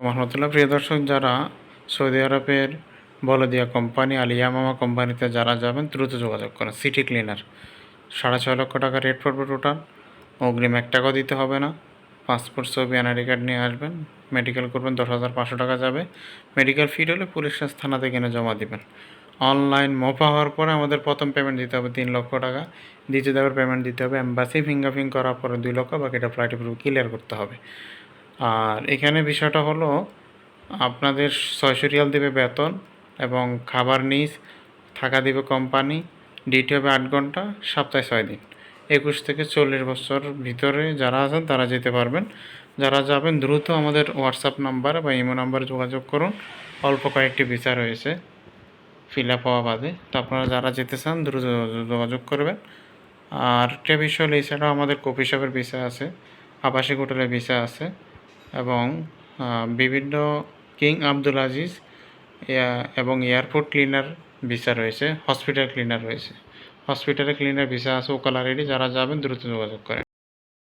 রহমতুল্লাহ প্রিয় দর্শক, যারা সৌদি আরবের বলদিয়া কোম্পানি আলিয়া মামা কোম্পানিতে যারা যাবেন, দ্রুত যোগাযোগ করেন। সিটি ক্লিনার, সাড়ে ছয় লক্ষ টাকা রেট পড়বে টোটাল। অগ্রিম এক টাকাও দিতে হবে না। পাসপোর্ট ছবি এনআইডি কার্ড নিয়ে আসবেন। মেডিকেল করবেন, দশ হাজার পাঁচশো টাকা যাবে। মেডিকেল ফি হলে পুলিশ থানা কিনে জমা দিবেন। অনলাইন মোফা হওয়ার পরে আমাদের প্রথম পেমেন্ট দিতে হবে তিন লক্ষ টাকা। দ্বিতীয় দেওয়ার পেমেন্ট দিতে হবে। এম্বাসি ফিঙ্গারপ্রিন্ট করার পরে দুই লক্ষ, বাকিটা ফ্লাইট ক্লিয়ার করতে হবে। আর এখানে বিষয়টা হলো আপনাদের ছয়শো রিয়াল দেবে বেতন এবং খাবার নিস থাকা দিবে কোম্পানি, ডিউটি হবে আট ঘণ্টা, সপ্তাহে ছয় দিন। একুশ থেকে চল্লিশ বছর ভিতরে যারা আছেন তারা যেতে পারবেন। যারা যাবেন দ্রুত আমাদের হোয়াটসঅ্যাপ নাম্বার বা ইমো নাম্বারে যোগাযোগ করুন। অল্প কয়েকটি বিচার রয়েছে ফিল আপ হওয়া বাদে। তো আপনারা যারা যেতে চান দ্রুত যোগাযোগ করবেন। আর একটা বিষয় হলো, এছাড়াও আমাদের কফি শপের বিষয় আছে, আবাসিক হোটেলের বিষয় আছে। এবং বিভিন্ন কিং আব্দুল আজিজ এবং এয়ারপোর্ট ক্লিনার ভিসা রয়েছে, হসপিটাল ক্লিনার রয়েছে। হসপিটালে ক্লিনার ভিসা আছে ওকালারেডি যারা যাবেন দ্রুত যোগাযোগ করেন।